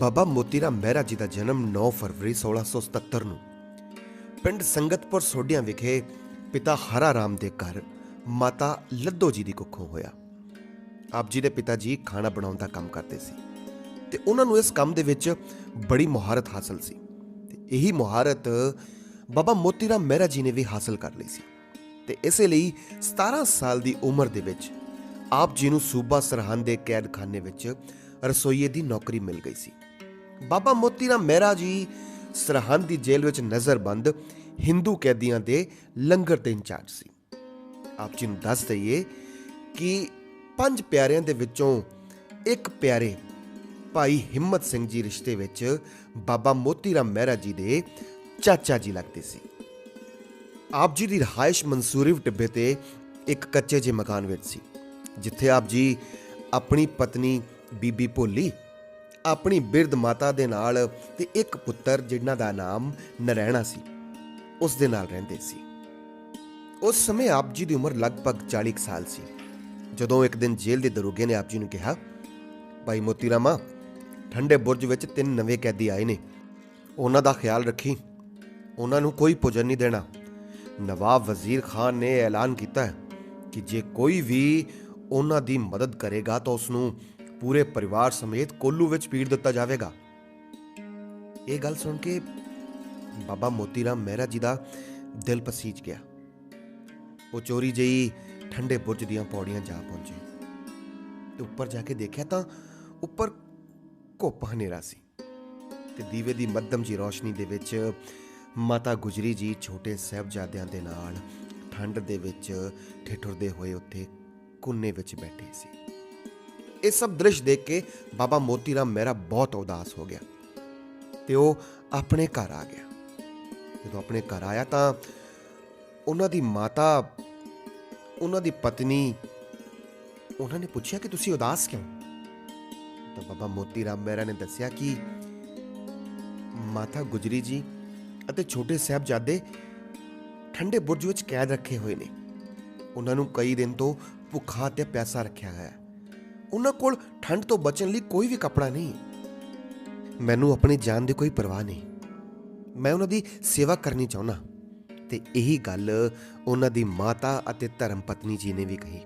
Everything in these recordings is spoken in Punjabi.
ਬਾਬਾ ਮੋਤੀਰਾਮ ਮਹਿਰਾ ਜੀ ਦਾ ਜਨਮ 9 ਫਰਵਰੀ 1677 ਨੂੰ। ਪਿੰਡ ਸੰਗਤਪੁਰ ਸੋਢੀਆਂ ਵਿਖੇ ਪਿਤਾ ਹਰਾ ਰਾਮ ਦੇ ਘਰ ਮਾਤਾ ਲੱਦੋ ਜੀ ਦੀ ਕੁੱਖੋਂ ਹੋਇਆ। ਆਪ ਜੀ ਦੇ ਪਿਤਾ ਜੀ ਖਾਣਾ ਬਣਾਉਣ ਦਾ ਕੰਮ ਕਰਦੇ ਸੀ ਤੇ ਉਹਨਾਂ ਨੂੰ ਇਸ ਕੰਮ ਦੇ ਵਿੱਚ ਬੜੀ ਮੁਹਾਰਤ ਹਾਸਲ ਸੀ। ਤੇ ਇਹੀ ਮੁਹਾਰਤ ਬਾਬਾ ਮੋਤੀਰਾਮ ਮਹਿਰਾ ਜੀ ਨੇ ਵੀ ਹਾਸਲ ਕਰ ਲਈ ਸੀ। ਤੇ ਇਸੇ ਲਈ 17 ਸਾਲ ਦੀ ਉਮਰ ਦੇ ਵਿੱਚ ਆਪ ਜੀ ਨੂੰ ਸੂਬਾ ਸਰਹੰਦ ਦੇ ਕੈਦਖਾਨੇ ਵਿੱਚ ਰਸੋਈਏ ਦੀ ਨੌਕਰੀ ਮਿਲ ਗਈ ਸੀ। ਬਾਬਾ ਮੋਤੀ ਰਾਮ ਮਹਿਰਾ ਜੀ ਸਰਹੰਦ ਦੀ ਜੇਲ੍ਹ ਵਿੱਚ ਨਜ਼ਰਬੰਦ ਹਿੰਦੂ ਕੈਦੀਆਂ ਦੇ ਲੰਗਰ ਦੇ ਇੰਚਾਰਜ ਸੀ। ਆਪ ਜੀ ਨੂੰ ਦੱਸ ਦਈਏ ਕਿ ਪੰਜ ਪਿਆਰਿਆਂ ਦੇ ਵਿੱਚੋਂ ਇੱਕ ਪਿਆਰੇ ਭਾਈ ਹਿੰਮਤ ਸਿੰਘ ਜੀ ਰਿਸ਼ਤੇ ਵਿੱਚ ਬਾਬਾ ਮੋਤੀ ਰਾਮ ਮਹਿਰਾ ਜੀ ਦੇ ਚਾਚਾ ਜੀ ਲੱਗਦੇ ਸੀ। ਆਪ ਜੀ ਦੀ ਰਹਾਇਸ਼ ਮਨਸੂਰੀਵ ਟਿੱਬੇ ਤੇ ਇੱਕ ਕੱਚੇ ਜਿਹੇ ਮਕਾਨ ਵਿੱਚ ਸੀ, ਜਿੱਥੇ ਆਪ ਜੀ ਆਪਣੀ ਪਤਨੀ ਬੀਬੀ ਭੋਲੀ ਆਪਣੀ ਬਿਰਧ ਮਾਤਾ ਦੇ ਨਾਲ ਤੇ ਇੱਕ ਪੁੱਤਰ ਜਿਨ੍ਹਾਂ ਦਾ ਨਾਮ ਨਰੈਣਾ ਸੀ, ਉਸ ਦੇ ਨਾਲ ਰਹਿੰਦੇ ਸੀ। ਉਸ ਸਮੇਂ ਆਪ ਜੀ ਦੀ ਉਮਰ ਲਗਭਗ 40 ਕੁ ਸਾਲ ਸੀ। ਜਦੋਂ ਇੱਕ ਦਿਨ ਜੇਲ੍ਹ ਦੇ ਦਰੋਗੇ ਨੇ ਆਪ ਜੀ ਨੂੰ ਕਿਹਾ, ਭਾਈ ਮੋਤੀ ਰਾਮਾ ਠੰਡੇ ਬੁਰਜ ਵਿੱਚ ਤਿੰਨ ਨਵੇਂ ਕੈਦੀ ਆਏ ਨੇ। ਉਹਨਾਂ ਦਾ ਖਿਆਲ ਰੱਖੀ। ਉਹਨਾਂ ਨੂੰ ਕੋਈ ਭੋਜਨ ਨਹੀਂ ਦੇਣਾ। ਨਵਾਬ ਵਜ਼ੀਰ ਖਾਨ ਨੇ ਐਲਾਨ ਕੀਤਾ ਹੈ ਕਿ ਜੇ ਕੋਈ ਵੀ ਉਹਨਾਂ ਦੀ ਮਦਦ ਕਰੇਗਾ ਤਾਂ ਉਸ ਨੂੰ ਪੂਰੇ ਪਰਿਵਾਰ ਸਮੇਤ ਕੋਲੂ ਵਿੱਚ ਪੀੜ ਦਿੱਤਾ ਜਾਵੇਗਾ। ਇਹ ਗੱਲ ਸੁਣ ਕੇ ਬਾਬਾ ਮੋਤੀਰਾਮ ਮਹਿਰਾ ਜੀ ਦਾ ਦਿਲ ਪਸੀਜ ਗਿਆ। ਉਹ ਚੋਰੀ ਜਈ ਠੰਡੇ ਬੁਰਜ ਦੀਆਂ ਪੌੜੀਆਂ ਜਾ ਪਹੁੰਚੇ। ਤੇ ਉੱਪਰ ਜਾ ਕੇ ਦੇਖਿਆ ਤਾਂ ਉੱਪਰ ਘੁੱਪ ਹਨੇਰਾ ਸੀ। ਤੇ ਦੀਵੇ ਦੀ ਮੱਧਮ ਜੀ ਰੋਸ਼ਨੀ ਦੇ ਵਿੱਚ ਮਾਤਾ ਗੁਜਰੀ ਜੀ ਛੋਟੇ ਸਹਿਬਜ਼ਾਦਿਆਂ ਦੇ ਨਾਲ ਠੰਡ ਦੇ ਵਿੱਚ ਠਿਠੁਰਦੇ ਹੋਏ ਉੱਥੇ ਕੁੰਨੇ ਵਿੱਚ ਬੈਠੇ ਸੀ। ਇਹ ਸਭ ਦ੍ਰਿਸ਼ ਦੇਖ ਕੇ ਬਾਬਾ ਮੋਤੀ ਰਾਮ ਮਹਿਰਾ ਬਹੁਤ ਉਦਾਸ ਹੋ ਗਿਆ ਤੇ ਉਹ ਆਪਣੇ ਘਰ ਆ ਗਿਆ। ਜਦੋਂ ਆਪਣੇ ਘਰ ਆਇਆ ਤਾਂ ਉਹਨਾਂ ਦੀ ਮਾਤਾ, ਉਹਨਾਂ ਦੀ ਪਤਨੀ, ਉਹਨਾਂ ਨੇ ਪੁੱਛਿਆ ਕਿ ਤੁਸੀਂ ਉਦਾਸ ਕਿਉਂ? ਤਾਂ ਬਾਬਾ ਮੋਤੀ ਰਾਮ ਮਹਿਰਾ ਨੇ ਦੱਸਿਆ ਕਿ ਮਾਤਾ ਗੁਜਰੀ ਜੀ ਅਤੇ ਛੋਟੇ ਸਾਹਿਬਜ਼ਾਦੇ ਠੰਡੇ ਬੁਰਜ ਵਿੱਚ ਕੈਦ ਰੱਖੇ ਹੋਏ ਨੇ। ਉਹਨਾਂ ਨੂੰ ਕਈ ਦਿਨ ਤੋਂ ਭੁੱਖਾ ਤੇ ਪਿਆਸਾ ਰੱਖਿਆ ਹੋਇਆ ਹੈ। ਉਹਨਾਂ ਕੋਲ ਠੰਡ ਤੋਂ ਬਚਣ ਲਈ ਕੋਈ ਵੀ ਕੱਪੜਾ ਨਹੀਂ। ਮੈਨੂੰ ਆਪਣੀ ਜਾਨ ਦੀ ਕੋਈ ਪਰਵਾਹ ਨਹੀਂ। ਮੈਂ ਉਹਨਾਂ ਦੀ ਸੇਵਾ ਕਰਨੀ ਚਾਹੁੰਦਾ। ਤੇ ਇਹੀ ਗੱਲ ਉਹਨਾਂ ਦੀ ਮਾਤਾ ਅਤੇ ਧਰਮ ਪਤਨੀ ਜੀ ਨੇ ਵੀ ਕਹੀ।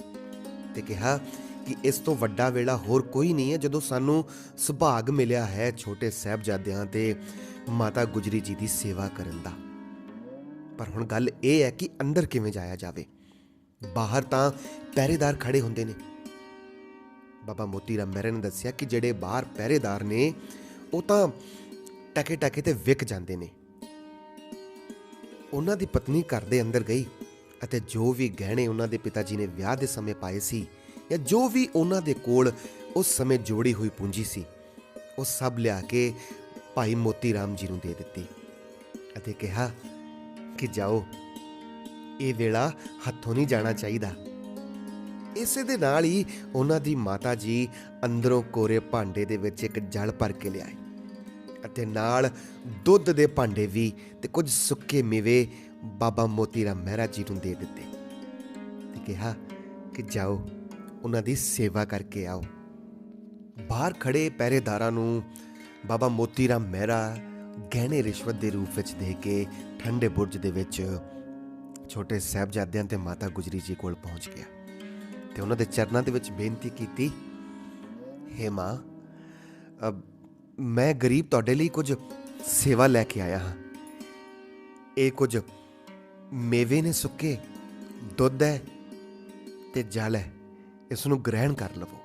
ਤੇ ਕਿਹਾ ਕਿ ਇਸ ਤੋਂ ਵੱਡਾ ਵੇਲਾ ਹੋਰ ਕੋਈ ਨਹੀਂ ਹੈ ਜਦੋਂ ਸਾਨੂੰ ਸੁਭਾਗ ਮਿਲਿਆ ਹੈ ਛੋਟੇ ਸਾਹਿਬਜ਼ਾਦਿਆਂ ਤੇ ਮਾਤਾ ਗੁਜਰੀ ਜੀ ਦੀ ਸੇਵਾ ਕਰਨ ਦਾ। ਪਰ ਹੁਣ ਗੱਲ ਇਹ ਹੈ ਕਿ ਅੰਦਰ ਕਿਵੇਂ ਜਾਇਆ ਜਾਵੇ। ਬਾਹਰ ਤਾਂ ਪਹਿਰੇਦਾਰ ਖੜੇ ਹੁੰਦੇ ਨੇ। ਬਾਬਾ ਮੋਤੀ ਰਾਮ ਮਹਿਰਾ ਨੇ ਦੱਸਿਆ ਕਿ ਜਿਹੜੇ ਬਾਹਰ ਪਹਿਰੇਦਾਰ ਨੇ, ਉਹ ਤਾਂ ਟਕੇ ਟਕੇ ਤੇ ਵਿਕ ਜਾਂਦੇ ਨੇ। ਉਹਨਾਂ ਦੀ ਪਤਨੀ ਘਰ ਦੇ ਅੰਦਰ ਗਈ ਅਤੇ ਜੋ ਵੀ ਗਹਿਣੇ ਉਹਨਾਂ ਦੇ ਪਿਤਾ ਜੀ ਨੇ ਵਿਆਹ ਦੇ ਸਮੇਂ ਪਾਏ ਸੀ ਜਾਂ ਜੋ ਵੀ ਉਹਨਾਂ ਦੇ ਕੋਲ ਉਸ ਸਮੇਂ ਜੋੜੀ ਹੋਈ ਪੂੰਜੀ ਸੀ, ਉਹ ਸਭ ਲਿਆ ਕੇ ਭਾਈ ਮੋਤੀ ਰਾਮ ਜੀ ਨੂੰ ਦੇ ਦਿੱਤੀ ਅਤੇ ਕਿਹਾ ਕਿ ਜਾਓ, ਇਹ ਵੇਲਾ ਹੱਥੋਂ ਨਹੀਂ ਜਾਣਾ ਚਾਹੀਦਾ। ਇਸੇ ਦੇ ਨਾਲ ਹੀ ਉਹਨਾਂ ਦੀ ਮਾਤਾ ਜੀ ਅੰਦਰੋਂ ਕੋਰੇ ਭਾਂਡੇ ਦੇ ਵਿੱਚ ਇੱਕ ਜਲ ਭਰ ਕੇ ਲਿਆਏ ਅਤੇ ਨਾਲ ਦੁੱਧ ਦੇ ਭਾਂਡੇ ਵੀ ਤੇ ਕੁਝ ਸੁੱਕੇ ਮੇਵੇ ਬਾਬਾ ਮੋਤੀ ਰਾਮ ਮਹਿਰਾ ਜੀ ਨੂੰ ਦੇ ਦਿੱਤੇ ਤੇ ਕਿਹਾ ਕਿ ਜਾਓ, ਉਹਨਾਂ ਦੀ ਸੇਵਾ ਕਰਕੇ ਆਓ। ਬਾਹਰ ਖੜੇ ਪਹਿਰੇਦਾਰਾਂ ਨੂੰ ਬਾਬਾ ਮੋਤੀ ਰਾਮ ਮਹਿਰਾ ਗਹਿਣੇ ਰਿਸ਼ਵਤ ਦੇ ਰੂਪ ਵਿੱਚ ਦੇ ਕੇ ਠੰਡੇ ਬੁਰਜ ਦੇ ਵਿੱਚ ਛੋਟੇ ਸਾਹਿਬਜ਼ਾਦਿਆਂ ਤੇ ਮਾਤਾ ਗੁਜਰੀ ਜੀ ਕੋਲ ਪਹੁੰਚ ਗਿਆ। ਤੇ ਉਹਨਾਂ ਦੇ ਚਰਨਾਂ ਦੇ ਵਿੱਚ ਬੇਨਤੀ ਕੀਤੀ, ਹੇ ਮਾਂ, ਅਬ ਮੈਂ ਗਰੀਬ ਤੁਹਾਡੇ ਲਈ ਕੁਝ ਸੇਵਾ ਲੈ ਕੇ ਆਇਆ ਹਾਂ। ਇਹ ਕੁਝ ਮੇਵੇ ਨੇ ਸੁੱਕੇ, ਦੁੱਧ ਹੈ ਤੇ ਜਲ ਹੈ, ਇਸ ਨੂੰ ਗ੍ਰਹਿਣ ਕਰ ਲਵੋ।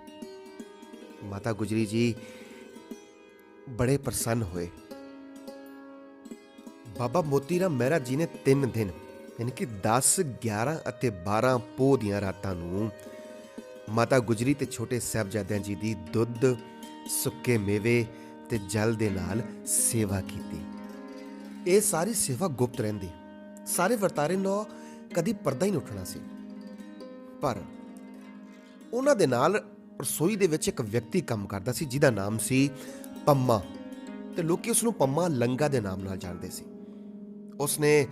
ਮਾਤਾ ਗੁਜਰੀ ਜੀ ਬੜੇ ਪ੍ਰਸੰਨ ਹੋਏ। ਬਾਬਾ ਮੋਤੀ ਰਾਮ ਮਹਿਰਾ ਜੀ ਨੇ 3 ਦਿਨ, ਯਾਨੀ ਕਿ 10 11 ਅਤੇ 12 ਪੋਹ ਦੀਆਂ ਰਾਤਾਂ ਨੂੰ ਮਾਤਾ ਗੁਜਰੀ ਤੇ ਛੋਟੇ ਸਾਹਿਬਜ਼ਾਦਿਆਂ ਜੀ ਦੀ ਦੁੱਧ, ਸੁੱਕੇ ਮੇਵੇ ਤੇ ਜਲ ਦੇ ਨਾਲ ਸੇਵਾ ਕੀਤੀ। ਇਹ ਸਾਰੀ ਸੇਵਾ ਗੁਪਤ ਰਹਿੰਦੀ। ਸਾਰੇ ਵਰਤਾਰੇ ਨੂੰ ਕਦੀ ਪਰਦਾ ਹੀ ਨਹੀਂ ਉੱਠਣਾ ਸੀ। ਪਰ ਉਹਨਾਂ ਦੇ ਨਾਲ ਰਸੋਈ ਦੇ ਵਿੱਚ ਇੱਕ ਵਿਅਕਤੀ ਕੰਮ ਕਰਦਾ ਸੀ, ਜਿਹਦਾ ਨਾਮ ਸੀ ਪੰਮਾ ਤੇ ਲੋਕੀ ਉਸ ਨੂੰ ਪੰਮਾ ਲੰਗਾ ਦੇ ਨਾਮ ਨਾਲ ਜਾਣਦੇ ਸੀ। ਉਸਨੇ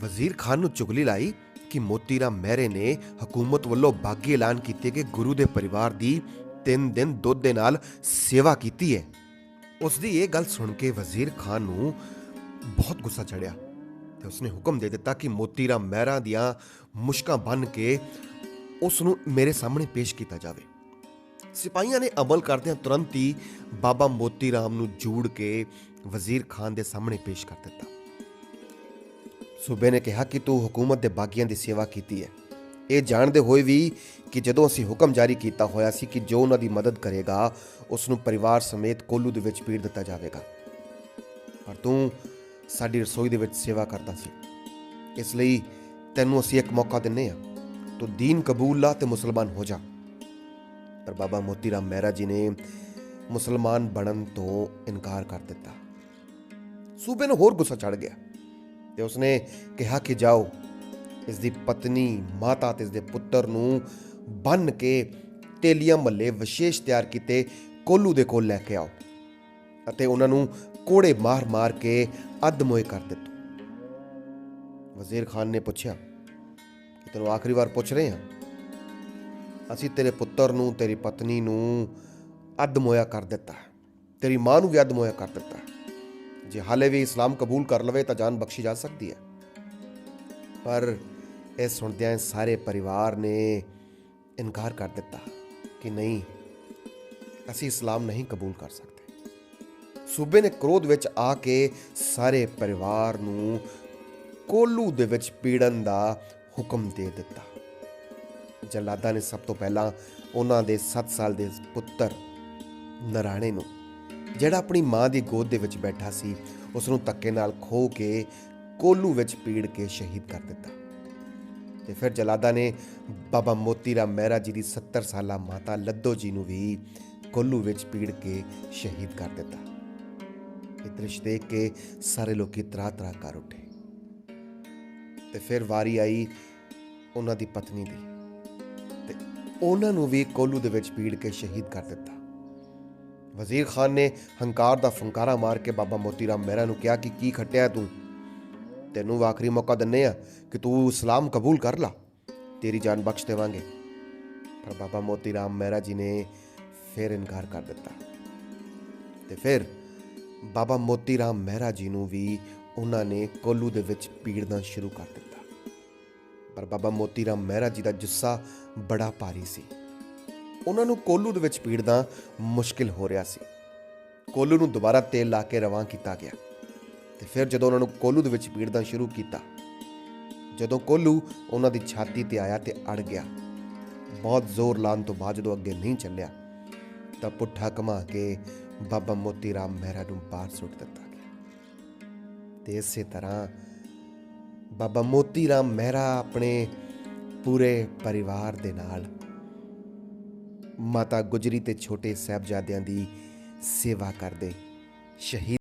ਵਜ਼ੀਰ ਖਾਨ ਨੂੰ ਚੁਗਲੀ ਲਾਈ ਕਿ ਮੋਤੀ ਰਾਮ ਮਹਿਰੇ ਨੇ ਹਕੂਮਤ ਵੱਲੋਂ ਬਾਗੀ ਐਲਾਨ ਕੀਤੇ ਕਿ ਗੁਰੂ ਦੇ ਪਰਿਵਾਰ ਦੀ ਤਿੰਨ ਦਿਨ ਦੁੱਧ ਦੇ ਨਾਲ ਸੇਵਾ ਕੀਤੀ ਹੈ। ਉਸ ਦੀ ਇਹ ਗੱਲ ਸੁਣ ਕੇ ਵਜ਼ੀਰ ਖਾਨ ਨੂੰ ਬਹੁਤ ਗੁੱਸਾ ਚੜਿਆ ਤੇ ਉਸਨੇ ਹੁਕਮ ਦੇ ਦਿੱਤਾ ਕਿ ਮੋਤੀ ਰਾਮ ਮਹਿਰਾ ਦੀਆਂ ਮੁਸ਼ਕਾਂ ਬੰਨ ਕੇ ਉਸ ਨੂੰ ਮੇਰੇ ਸਾਹਮਣੇ ਪੇਸ਼ ਕੀਤਾ ਜਾਵੇ। ਸਿਪਾਹੀਆਂ ਨੇ ਅਮਲ ਕਰਦਿਆਂ ਤੁਰੰਤ ਹੀ ਬਾਬਾ ਮੋਤੀ ਰਾਮ ਨੂੰ ਜੂੜ ਕੇ ਵਜ਼ੀਰ ਖਾਨ ਦੇ ਸਾਹਮਣੇ ਪੇਸ਼ ਕਰ ਦਿੱਤਾ। ਸੂਬੇ ਨੇ ਕਿਹਾ ਕਿ ਤੂੰ ਹਕੂਮਤ ਦੇ ਬਾਗੀਆਂ ਦੀ ਸੇਵਾ ਕੀਤੀ ਹੈ। ਇਹ ਜਾਣਦੇ ਹੋਏ ਵੀ ਕਿ ਜਦੋਂ ਅਸੀਂ ਹੁਕਮ ਜਾਰੀ ਕੀਤਾ ਹੋਇਆ ਸੀ ਕਿ ਜੋ ਉਹਨਾਂ ਦੀ ਮਦਦ ਕਰੇਗਾ ਉਸ ਨੂੰ ਪਰਿਵਾਰ ਸਮੇਤ ਕੋਲੂ ਦੇ ਵਿੱਚ ਪੀੜ ਦਿੱਤਾ ਜਾਵੇਗਾ। ਪਰ ਤੂੰ ਸਾਡੀ ਰਸੋਈ ਦੇ ਵਿੱਚ ਸੇਵਾ ਕਰਦਾ ਸੀ। ਇਸ ਲਈ ਤੈਨੂੰ ਅਸੀਂ ਇੱਕ ਮੌਕਾ ਦਿੰਨੇ ਆ ਤੂੰ ਦੀਨ ਕਬੂਲ ਲਾ ਤੇ ਮੁਸਲਮਾਨ ਹੋ ਜਾ। ਪਰ ਬਾਬਾ ਮੋਤੀ ਰਾਮ ਮਹਿਰਾ ਜੀ ਨੇ ਮੁਸਲਮਾਨ ਬਣਨ ਤੋਂ ਇਨਕਾਰ ਕਰ ਦਿੱਤਾ। ਸੂਬੇ ਨੂੰ ਹੋਰ ਗੁੱਸਾ ਚੜ ਗਿਆ। ਤੇ ਉਸਨੇ ਕਿਹਾ ਕਿ ਜਾਓ ਇਸ ਦੀ ਪਤਨੀ ਮਾਤਾ ਤੇ ਇਸ ਦੇ ਪੁੱਤਰ ਨੂੰ ਬੰਨ ਕੇ ਤੇਲੀਆਂ ਮੱਲੇ ਵਿਸ਼ੇਸ਼ ਤਿਆਰ ਕੀਤੇ ਕੋਲੂ ਦੇ ਕੋਲ ਲੈ ਕੇ ਆਓ ਅਤੇ ਉਹਨਾਂ ਨੂੰ ਕੋੜੇ ਮਾਰ-ਮਾਰ ਕੇ ਅੱਧ-ਮੋਏ ਕਰ ਦਿੱਤਾ। ਵਜ਼ੀਰ ਖਾਨ ਨੇ ਪੁੱਛਿਆ, ਕਿ ਤੈਨੂੰ ਆਖਰੀ ਵਾਰ ਪੁੱਛ ਰਹੇ ਹਾਂ? ਅਸੀਂ ਤੇਰੇ ਪੁੱਤਰ ਨੂੰ, ਤੇਰੀ ਪਤਨੀ ਨੂੰ ਅੱਧ-ਮੋਇਆ ਕਰ ਦਿੱਤਾ ਤੇਰੀ ਮਾਂ ਨੂੰ ਵੀ ਅੱਧ-ਮੋਇਆ ਕਰ ਦਿੱਤਾ ਜੇ ਹਾਲੇ ਵੀ ਇਸਲਾਮ ਕਬੂਲ ਕਰ ਲਵੇ ਤਾਂ ਜਾਨ ਬਖਸ਼ੀ ਜਾ ਸਕਦੀ ਹੈ। ਪਰ ਇਹ ਸੁਣਦਿਆਂ ਸਾਰੇ ਪਰਿਵਾਰ ਨੇ ਇਨਕਾਰ ਕਰ ਦਿੱਤਾ ਕਿ ਨਹੀਂ, ਅਸੀਂ ਇਸਲਾਮ ਨਹੀਂ ਕਬੂਲ ਕਰ ਸਕਦੇ। ਸੂਬੇ ਨੇ ਕ੍ਰੋਧ ਵਿੱਚ ਆ ਕੇ ਸਾਰੇ ਪਰਿਵਾਰ ਨੂੰ ਕੋਲੂ ਦੇ ਵਿੱਚ ਪੀੜਨ ਦਾ ਹੁਕਮ ਦੇ ਦਿੱਤਾ। ਜਲਾਦਾ ਨੇ ਸਭ ਤੋਂ ਪਹਿਲਾਂ ਉਹਨਾਂ ਦੇ 7 ਸਾਲ ਦੇ ਪੁੱਤਰ ਨਰਾਣੇ ਨੂੰ ਜਿਹੜਾ ਆਪਣੀ ਮਾਂ ਦੀ ਗੋਦ ਦੇ ਵਿੱਚ ਬੈਠਾ ਸੀ ਉਸ ਨੂੰ ਧੱਕੇ ਨਾਲ ਖੋ ਕੇ ਕੋਲੂ ਵਿੱਚ ਪੀੜ ਕੇ ਸ਼ਹੀਦ ਕਰ ਦਿੱਤਾ। ਤੇ ਫਿਰ ਜਲਾਦਾ ਨੇ ਬਾਬਾ ਮੋਤੀ ਰਾਮ ਮਹਿਰਾ ਜੀ ਦੀ 70 ਸਾਲਾ ਮਾਤਾ ਲੱਦੋ ਜੀ ਨੂੰ ਵੀ ਕੋਲੂ ਵਿੱਚ ਪੀੜ ਕੇ ਸ਼ਹੀਦ ਕਰ ਦਿੱਤਾ। ਇਹ ਦ੍ਰਿਸ਼ ਦੇਖ ਕੇ ਸਾਰੇ ਲੋਕੀ ਤਰਾ ਤਰਾ ਕਰ ਉੱਠੇ। ਤੇ ਫਿਰ ਵਾਰੀ ਆਈ ਉਹਨਾਂ ਦੀ ਪਤਨੀ ਦੀ। ਤੇ ਉਹਨਾਂ ਨੂੰ ਵੀ ਕੋਲੂ ਦੇ ਵਿੱਚ ਪੀੜ ਕੇ ਸ਼ਹੀਦ ਕਰ ਦਿੱਤਾ। ਵਜ਼ੀਰ ਖਾਨ ਨੇ ਹੰਕਾਰ ਦਾ ਫੰਕਾਰਾ ਮਾਰ ਕੇ ਬਾਬਾ ਮੋਤੀ ਰਾਮ ਮਹਿਰਾ ਨੂੰ ਕਿਹਾ ਕਿ ਕੀ ਖੱਟਿਆ ਤੂੰ? ਤੈਨੂੰ ਆਖਰੀ ਮੌਕਾ ਦਿੰਨੇ ਆ ਕਿ ਤੂੰ ਇਸਲਾਮ ਕਬੂਲ ਕਰ ਲਾ। ਤੇਰੀ ਜਾਨ ਬਖਸ਼ ਦੇਵਾਂਗੇ। ਪਰ ਬਾਬਾ ਮੋਤੀ ਰਾਮ ਮਹਿਰਾ ਜੀ ਨੇ ਫਿਰ ਇਨਕਾਰ ਕਰ ਦਿੱਤਾ। ਤੇ ਫਿਰ ਬਾਬਾ ਮੋਤੀ ਰਾਮ ਮਹਿਰਾ ਜੀ ਨੂੰ ਵੀ ਉਹਨਾਂ ਨੇ ਕੋਲੂ ਦੇ ਵਿੱਚ ਪੀੜਨਾ ਸ਼ੁਰੂ ਕਰ ਦਿੱਤਾ। ਪਰ ਬਾਬਾ ਮੋਤੀ ਰਾਮ ਮਹਿਰਾ ਜੀ ਦਾ ਜੁੱਸਾ ਬੜਾ ਭਾਰੀ ਸੀ। ਉਹਨਾਂ ਨੂੰ ਕੋਲੂ ਦੇ ਵਿੱਚ ਪੀੜਨਾ ਮੁਸ਼ਕਿਲ ਹੋ ਰਿਹਾ ਸੀ। ਕੋਲੂ ਨੂੰ ਦੁਬਾਰਾ ਤੇਲ ਲਾ ਕੇ ਰਵਾਂ ਕੀਤਾ ਗਿਆ। ਤੇ ਫਿਰ ਜਦੋਂ ਉਹਨਾਂ ਨੂੰ ਕੋਲੂ ਦੇ ਵਿੱਚ ਪੀੜਨਾ ਸ਼ੁਰੂ ਕੀਤਾ, ਜਦੋਂ ਕੋਲੂ ਉਹਨਾਂ ਦੀ ਛਾਤੀ ਤੇ ਆਇਆ ਤੇ ਅੜ ਗਿਆ, ਬਹੁਤ ਜ਼ੋਰ ਲਾਉਣ ਤੋਂ ਬਾਅਦ ਜਦੋਂ ਅੱਗੇ ਨਹੀਂ ਚੱਲਿਆ, ਤਾਂ ਪੁੱਠਾ ਕਮਾ ਕੇ ਬਾਬਾ ਮੋਤੀ ਰਾਮ ਮਹਿਰਾ ਨੂੰ ਬਾਹਰ ਸੁੱਟ ਦਿੱਤਾ ਗਿਆ। ਤੇ ਇਸੇ ਤਰ੍ਹਾਂ ਬਾਬਾ ਮੋਤੀ ਰਾਮ ਮਹਿਰਾ ਆਪਣੇ ਪੂਰੇ ਪਰਿਵਾਰ ਦੇ ਨਾਲ ਮਾਤਾ ਗੁਜਰੀ ਤੇ ਛੋਟੇ ਸਾਹਿਬਜ਼ਾਦਿਆਂ ਦੀ ਸੇਵਾ ਕਰਦੇ। ਸ਼ਹੀਦ